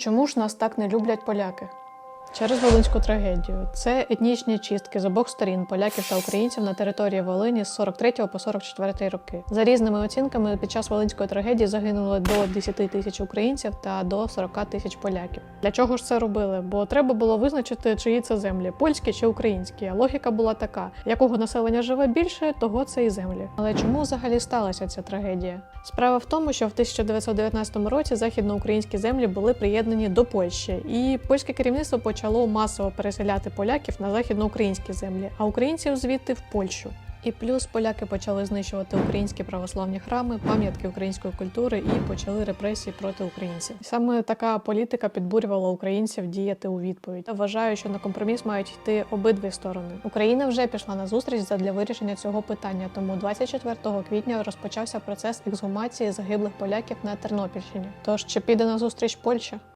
Чому ж нас так не люблять поляки? Через Волинську трагедію. Це етнічні чистки з обох сторін поляків та українців на території Волині з 43 по 44 роки. За різними оцінками, під час Волинської трагедії загинули до 10 тисяч українців та до 40 тисяч поляків. Для чого ж це робили? Бо треба було визначити, чиї це землі польські чи українські. А логіка була така: якого населення живе більше, того це і землі. Але чому взагалі сталася ця трагедія? Справа в тому, що в 1919 році західноукраїнські землі були приєднані до Польщі, і польське керівництво почало масово переселяти поляків на західноукраїнські землі, а українців звідти в Польщу. І плюс поляки почали знищувати українські православні храми, пам'ятки української культури і почали репресії проти українців. Саме така політика підбурювала українців діяти у відповідь. Вважаю, що на компроміс мають йти обидві сторони. Україна вже пішла на зустріч задля вирішення цього питання. Тому 24 квітня розпочався процес ексгумації загиблих поляків на Тернопільщині. Тож чи піде на зустріч Польща?